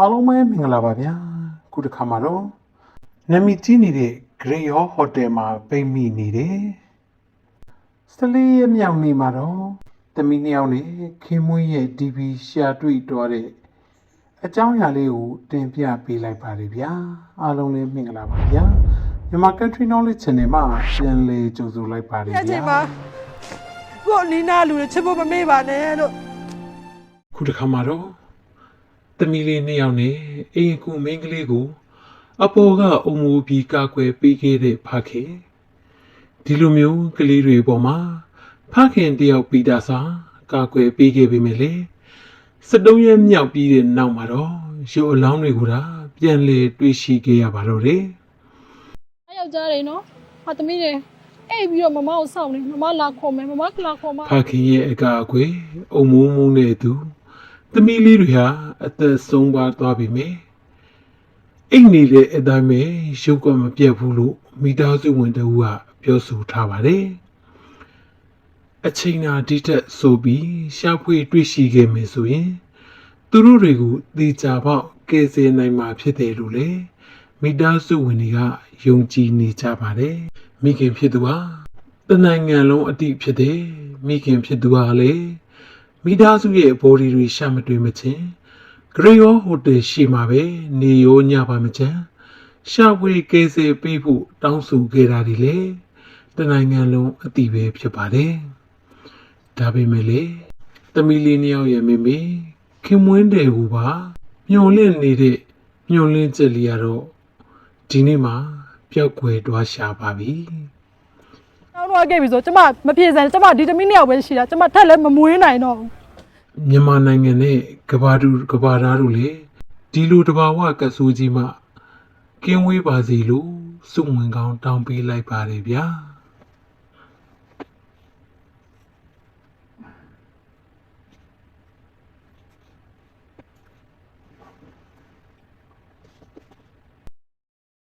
အားလုံးပဲမင်္ဂလာပါဗျာခုတစ်ခါမှာတော့နာမည်ကြီးနေတဲ့ Great Hall Hotel မှာပိတ်မိနေတယ်စတလေးရဲ့မြောက်နေမှာတော့တမီနှစ်ယောက်နဲ့ခင်မွေးရဲ့ DV ရှာတွေ့တော့တဲ့အကြောင်းအရာလေးကိုတင်ပြပေးလိုက်ပါတယ်ဗျာအားလုံးလည်းမင်္ဂလာပါဗျာမြန်မာ Country Knowledge Channel မှာပြန်လည်ကြိုဆိုလိုက်ပါတယ်ရဗျာချိန်မှာကိုနီးနာလူတွေချစ်ဖို့မမေ့ပါနဲ့လို့ခုတစ်ခါမှာတော့ သမီးလေးနှစ်ယောက်နဲ့အိမ်ကူမိန်းကလေးကို အပေါ်ကအုံမူပြီးကာကွယ်ပေးခဲ့တဲ့ဖခင်ဒီလိုမျိုးကလေးတွေပေါ်မှာဖခင်တယောက်ပြီးတာစာကာကွယ်ပေးခဲ့ပေမဲ့လေစတုံးရဲ့မြောက်ပြီးတဲ့နောက်မှာတော့ရုပ်အလောင်းတွေကိုဒါပြန်လေတွေးရှိခဲ့ရပါတော့တယ်။အားယောက်ျားတွေနော်။ဟာသမီးတွေအိပ်ပြီးတော့မမကိုစောင့်နေမမလာခေါ်မယ်မမကလာခေါ်မဖခင်ရဲ့အကာအကွယ်အုံမုံမုံနဲ့သူ သမီးလေးတွေဟာအသက်ဆုံးပါသွားပြီမေအိတ်နေတဲ့အတိုင်းပဲရုပ်ကမပြတ်ဘူးလို့မိသားစုဝင်တဦးကပြောဆိုထားပါတယ်အချိန်နာဒီတက်ဆိုပြီးရှာဖွေတွေ့ရှိခဲ့မယ်ဆိုရင် သူတို့တွေကိုသေချာပေါက်ကယ်ဆယ်နိုင်မှာဖြစ်တယ်လို့လေမိသားစုဝင်တွေကယုံကြည်နေကြပါတယ်မိခင်ဖြစ်သူဟာတနိုင်ငံလုံးအတိဖြစ်တယ်မိခင်ဖြစ်သူဟာလေ မိသားစုရဲ့ဘော်ဒီတွေရှာမတွေ့မချင်းဂရေယောဟိုတယ်ရှိမှာပဲနေရောညပါမချမ်းရှာဝေကဲဆယ်ပေးဖို့တောင်းဆိုခဲ့တာဒီလေတနိုင်ငံလုံးအတိပဲဖြစ်ပါတယ်ဒါပေမဲ့လေသမီးလေးနှစ်ယောက်ရဲ့မိမိခင်မွန်းတယ်ဟူပါညှို့လင့်နေတဲ့ညှို့လင့်ချက်လေးကတော့ဒီနေ့မှပျောက်ကွယ်သွားရှာပါပြီတောင်းတော့ခဲ့ပြီဆိုကျမမပြေစံကျမဒီတမီးနှစ်ယောက်ပဲရှိတာကျမထက်လည်းမမွေးနိုင်တော့ဘူး မြန်မာနိုင်ငံနဲ့ကဘာတူကဘာသားတို့လေဒီလိုတဘာဝကဆိုးကြီးမှကင်းဝေးပါစေလို့စုဝင်ကောင်းတောင်းပေးလိုက်ပါတယ်ဗျာ